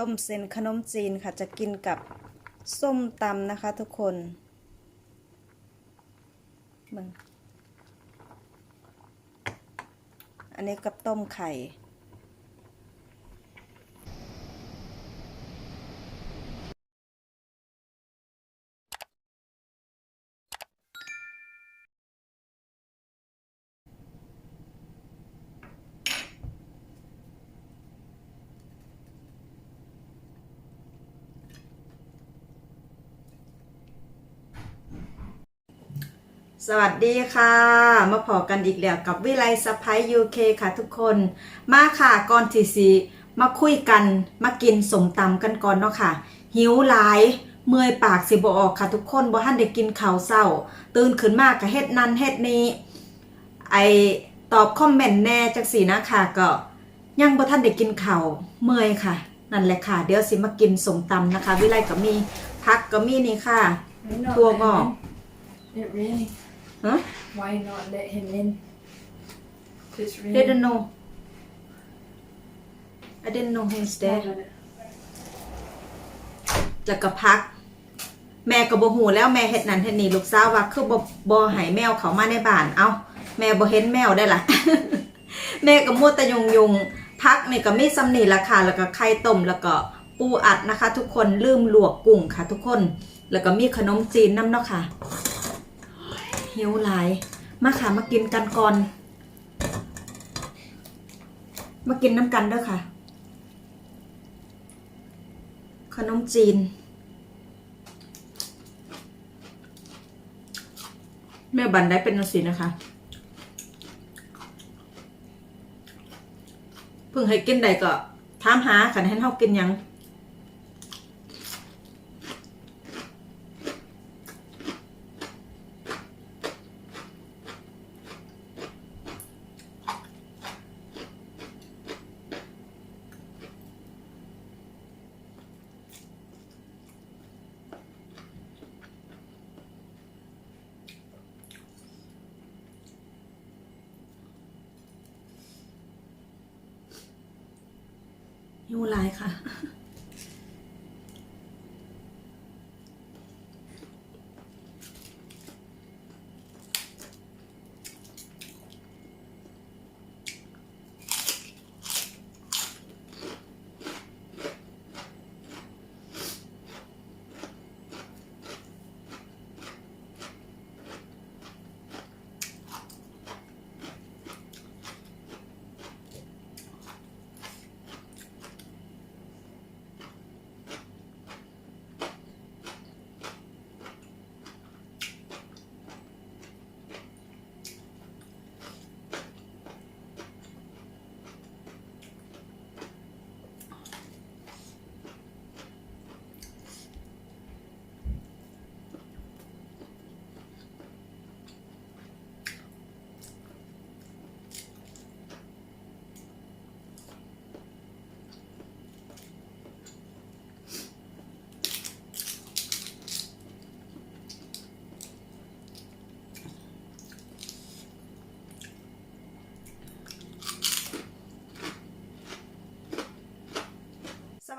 ต้มเส้นขนมจีนค่ะจะกินกับส้มตำนะคะทุกคนเบิ่งอันนี้กับต้มไข่ สวัสดีค่ะ มาพอกันอีกแล้วกับวิไลสไปยูเคค่ะทุกคน มาค่ะก่อนที่สีมาคุยกันมากินสมตำกันก่อนเนาะค่ะ หิวหลายเมื่อยปากสิบออกค่ะทุกคนบ่ทันได้กินข้าวเศร้า ตื่นขึ้นมากก็เฮ็ดนั่นเฮ็ดนี้ไอตอบคอมเมนต์แน่จักสีนะค่ะก็ยังบ่ทันได้กินข้าวเมื่อยค่ะ นั่นแหละค่ะ เดี๋ยวสิมากินสมตำนะคะ วิไลก็มีพักก็มีนี่ค่ะ Why not Thua let him ngọ. in? It really. ฮะ Why not let him in? It's I really. didn't know. I didn't know he's there. แล้วก็พัก แม่ก็บ่ฮู้แล้วแม่เฮ็ดนั่นเฮ็ดนี่ลูกสาวว่าคือบ่บ่ให้แมวเขามาในบ้าน เอ้า แม่บ่เห็นแมวได้ล่ะ แม่ก็มัวแต่ยุงยุงๆพักนี่ก็มีซ้ำนี่ล่ะค่ะแล้วก็ไข่ต้มแล้วก็ปูอัดนะคะ ทุกคนลืมลวกกุ้งค่ะ ทุกคน แล้วก็มีขนมจีนน้ำเนาะค่ะ หิวหลาย มาค่ะมากินกันก่อน มากินน้ำกันเด้อค่ะ ขนมจีน แม่บันได้เป็นสีนะคะ เพิ่งให้กินใดก็ถามหาขันให้เฮากินยัง หิวหลายค่ะ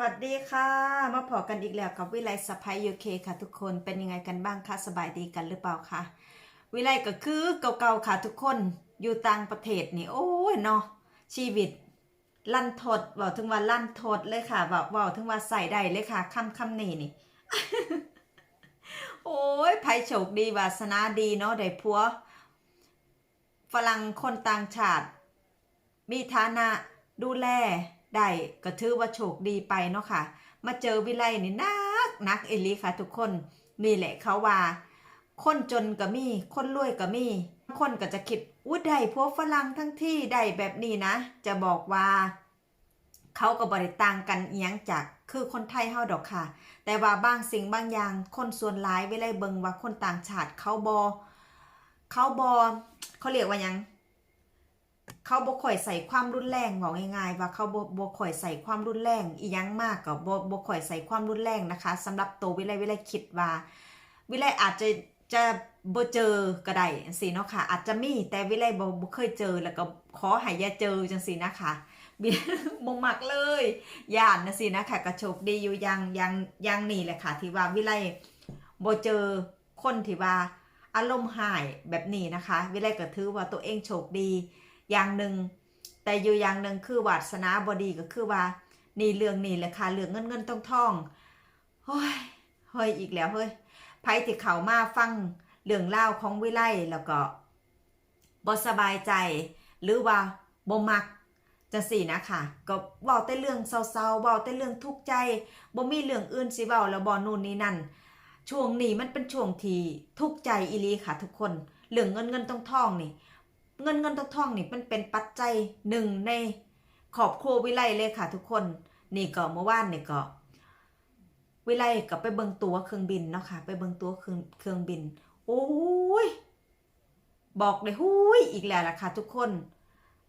วัสดีค่ะ มาพอกันอีกแล้วกับวิไลสไปยูเคค่ะทุกคนเป็นยังไงกันบ้างคะสบายดีกันหรือเปล่าคะวิไลก็คือเก่าๆค่ะทุกคนอยู่ต่างประเทศนี่โอ้ยเนาะชีวิตลั่นทดบอกถึงว่าลั่นทดเลยค่ะบอกบอกถึงว่าใส่ได้เลยค่ะคำคำนี้นี่ โอ้ยไผโชคดีวาสนาดีเนาะได้ผัวฝรั่งคนต่างชาติ มีฐานะดูแล ได้ก็ถือว่าโชคดีไปเนาะค่ะ มาเจอวิไลนี่นักนักเอลีค่ะทุกคนนี่แหละเขาว่า คนจนก็มี คนรวยก็มี คนก็จะคิดอุ้ยได้พวกฝรั่งทั้งที่ได้แบบนี้นะ จะบอกว่า เขาก็บริต่างกันเอียงจากคือคนไทยเฮาดอกค่ะ แต่ว่าบางสิ่งบางอย่างคนส่วนหลายเวลเบิงว่าคนต่างชาติเขาบอเขาบอเขาเรียกว่ายัง เขาบ่ค่อยใส่ความรุนแรงบอกง่ายๆว่าเขาบ่บ่ค่อยใส่ความรุนแรงอียังมากก็บ่บ่ค่อยใส่ความรุนแรงนะคะสำหรับตัววิไลวิไลคิดว่า วิไลอาจจะจะบ่เจอก็ได้จังซี่เนาะค่ะ อาจจะมีแต่วิไลบ่บ่เคยเจอแล้วก็ขอให้อย่าเจอจังซี่นะคะบ่มักเลยย่านนะสินะค่ะกระโชคดีอยู่ยังยังยังนี่แหละค่ะ ที่ว่าวิไลบ่เจอคนที่ว่าอารมณ์หายแบบนี้นะคะ วิไลก็ถือว่าตัวเองโชคดี อย่างหนึ่งแต่อยู่อย่างหนึ่งคือวาสนาบดีก็คือว่านี่เรื่องนี่แหละค่ะเรื่องเงินเงินทองทองเฮ้ยเฮ้ยอีกแล้วเฮ้ยไผที่เขามาฟังเรื่องเล่าของวิไลแล้วก็บ่สบายใจ หรือว่าบ่มักจังสี่นะค่ะก็เว้าแต่เรื่องเศร้าๆเว้าแต่เรื่องทุกข์ใจบ่มีเรื่องอื่นสิเว้าแล้วบ่นู่นนี่นั่นช่วงนี้มันเป็นช่วงที่ทุกข์ใจอีลีค่ะ ทุกคนเรื่องเงินเงินทองทองนี่ เงินเงินทองทองนี่มันเป็นปัจจัยหนึ่งในครอบครัววิไลเลยค่ะทุกคน นี่ก็เมื่อวานนี่ก็ วิไลก็ไปเบิงตัวเครื่องบินเนาะค่ะ ไปเบิงตัวเครื่องเครื่องบิน โอ้ย บอกเลยหุยอีกแล้วล่ะค่ะทุกคน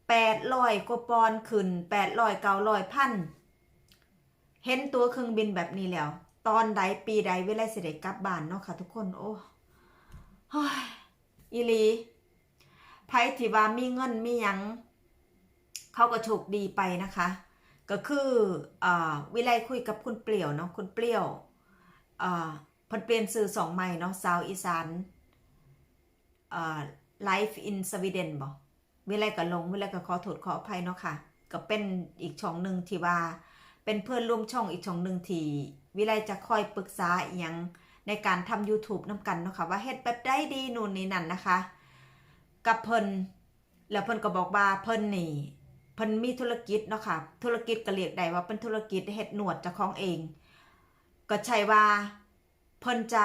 แปดร้อยกว่าปอนขึ้นแปดร้อยเก้าร้อยพันเห็นตัวเครื่องบินแบบนี้แล้ว ตอนใดปีใดเวลาเสด็จกลับบ้านเนาะค่ะทุกคน โอ้ยอีลี ไพ่ที่ว่ามีเงินมียังเขาก็โชคดีไปนะคะ ก็คืออวิไลคุยกับคุณเปลี่ยวเนาะคุณเปลี่ยวเพิ่นเปลี่ยนสื่อสองใหม่เนาะสาวอีสานอ่า Life in Sweden บ่วิไลก็ลงวิไลก็ขอโทษขออภัยเนาะค่ะ ก็เป็นอีกช่องหนึ่งที่ว่า เป็นเพื่อนร่วมช่องอีกช่องหนึ่งที่วิไลจะคอยปรึกษาอหยังในการทำ YouTube น้ำกันเนาะค่ะว่าเฮ็ดแบบได้ดีนู่นนี่นั่นนะคะ กับเพิ่นแล้วเพิ่นก็บอกว่าเพิ่นนี่เพิ่นมีธุรกิจเนาะค่ะ ธุรกิจก็เรียกได้ว่าเป็นธุรกิจเฮ็ดหนวดเจ้าของเอง ก็ใช่ว่าเพิ่นจะ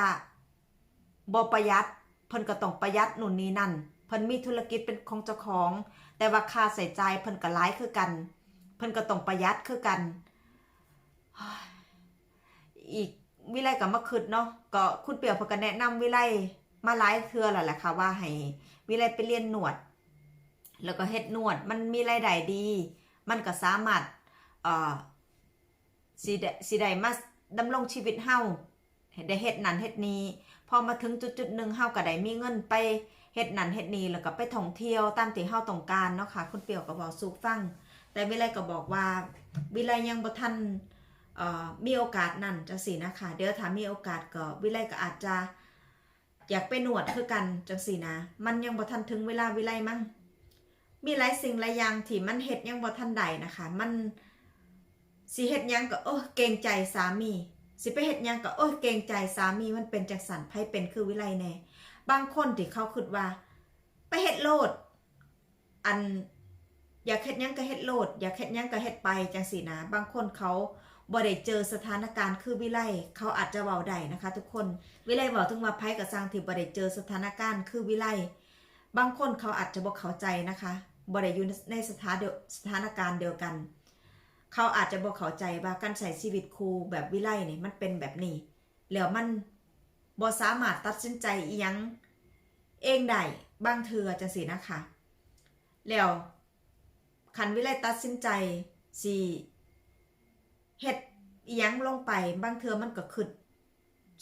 บ่ประหยัด เพิ่นก็ต้องประหยัดหนู่นนี่นั่น เพิ่นมีธุรกิจเป็นของเจ้าของ แต่ว่าค่าใส่ใจเพิ่นก็หลายคือกัน เพิ่นก็ต้องประหยัดคือกัน อีกวิไลก็มาคิดเนาะ ก็คุณเปียวเพิ่นก็แนะนำวิไล มาหลายเทื่อแล้วแหละค่ะว่าให้วิไลไปเรียนหนวด แล้วก็เฮ็ดหนวด มันมีรายได้ดี มันก็สามารถเอ่อสิได้สิได้มาดำรงชีวิตเฮาได้เฮ็ดนั่นเฮ็ดนี้พอมาถึงจุดๆหนึ่งเฮาก็ได้มีเงินไปเฮ็ดนั่นเฮ็ดนี่แล้วก็ไปท่องเที่ยวตามที่เฮาต้องการเนาะค่ะคุณเปียวก็บอกสู่ฟัง แต่วิไลก็บอกว่าวิไลยังบ่ทันเอ่อมีโอกาสนั่นจังซี่นะคะ เดี๋ยวถ้ามีโอกาสก็วิไลก็อาจจะ อยากไปหนวดคือกันจังซี่นะ มันยังบ่ทันถึงเวลาวิไลมั้งมีหลายสิ่งหลายอย่างที่มันเฮ็ดยังบ่ทันใดนะคะ มันสิเฮ็ดยังก็โอ้เกรงใจสามี สิไปเฮ็ดยังก็โอ้เกรงใจสามีมันเป็นจังสันไผเป็นคือวิไลแน่บางคนที่เขาคิดว่า ไปเฮ็ดโลด อันอยากเฮ็ดยังก็เฮ็ดโลด อยากเฮ็ดยังก็เฮ็ดไปจังสีนะ บางคนเขา บ่ได้เจอสถานการณ์คือวิไลเขาอาจจะเว้าได้นะคะ ทุกคนวิไลเว้าถึงว่าไผกับสร้างที่บ่ได้เจอสถานการณ์คือวิไลบางคนเขาอาจจะบ่เข้าใจนะคะบ่ได้อยู่ในสถานเดียวสถานการณ์เดียวกัน เขาอาจจะบ่เข้าใจว่าการใช้ชีวิตครูแบบวิไลนี่มันเป็นแบบนี้แล้วมันบ่สามารถตัดสินใจอีหยังเองได้บางเทือจังสีนะคะแล้วคันวิไลตัดสินใจสิ เฮ็ดยังลงไปบางเทือมันก็ขึ้น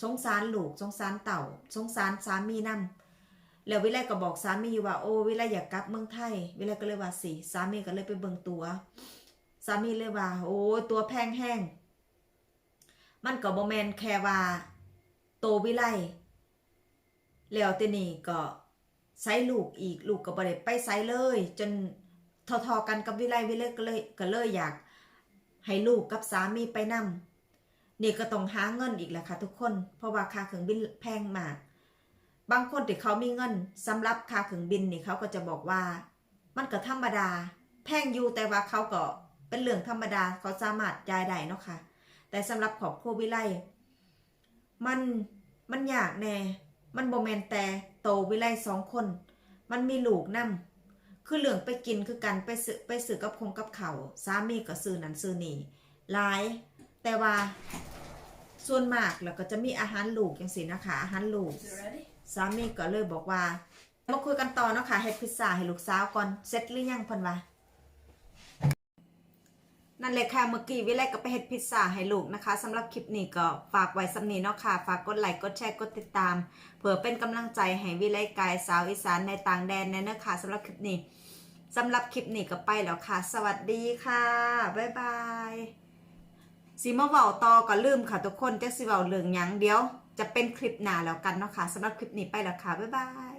สงสารลูกสงสารเต่าสงสารสามีนำแล้ววิไลก็บอกสามีว่า โอ้วิไลอยากกลับเมืองไทย วิไลก็เลยว่าสิสามีก็เลยไปเบิ่งตัว สามีเลยว่า โอ้ตัวแพงแห้ง มันก็บ่แมนแค่ว่าโตวิไลแล้วแต่นี่ก็ไซลูกอีกลูกก็บ่ได้ไปไซเลย จนทอๆกันกับวิไลวิไลก็เลยก็เลยอยาก ให้ลูกกับสามีไปนำนี่ก็ต้องหาเงินอีกแหละค่ะทุกคน เพราะว่าค่าเครื่องบินแพงมาก บางคนที่เขามีเงินสำหรับค่าเครื่องบินนี่เขาก็จะบอกว่า มันก็ธรรมดา แพงอยู่แต่ว่าเขาก็เป็นเรื่องธรรมดาเขาสามารถจ่ายได้เนาะค่ะ แต่สำหรับครอบครัววิไลมันมันยากแน่ มันโบแมนแต่โตวิไลสองคน มันมีลูกนำ คือเหลืองไปกินคือกันไปซื้อไปซื้อกับคงกับเขาวสามีก็ซื้อนั่นซื้อนี่หลาย แต่ว่าส่วนมากแล้วก็จะมีอาหารลูกอย่างสินะคะ อาหารลูก Is it ready? สามีก็เลยบอกว่ามาคุยกันต่อเนาะค่ะเฮ็ดพิซซ่าให้ลูกสาวก่อนเสร็จหรือยังเพิ่นว่า นั่นเลยค่ะเมื่อกี้วิไลก็ไปเฮ็ดพิซซ่าให้ลูกนะคะสำหรับคลิปนี้ก็ฝากไว้สำนีเนาะค่ะ ฝากกดไลค์กดแชร์กดติดตามเพื่อเป็นกำลังใจให้วิไลกายสาวอีสานในต่างแดนแน่เนาะค่ะสำหรับคลิปนี้สำหรับคลิปนี้ก็ไปแล้วค่ะ สวัสดีค่ะ บ๊ายบายสีมาเว้าต่อก็ลืมค่ะทุกคนจะสิเว้าเรื่องยังเดี๋ยว จะเป็นคลิปหน้าแล้วกันเนาะค่ะสำหรับคลิปนี้ไปแล้วค่ะ บ๊ายบาย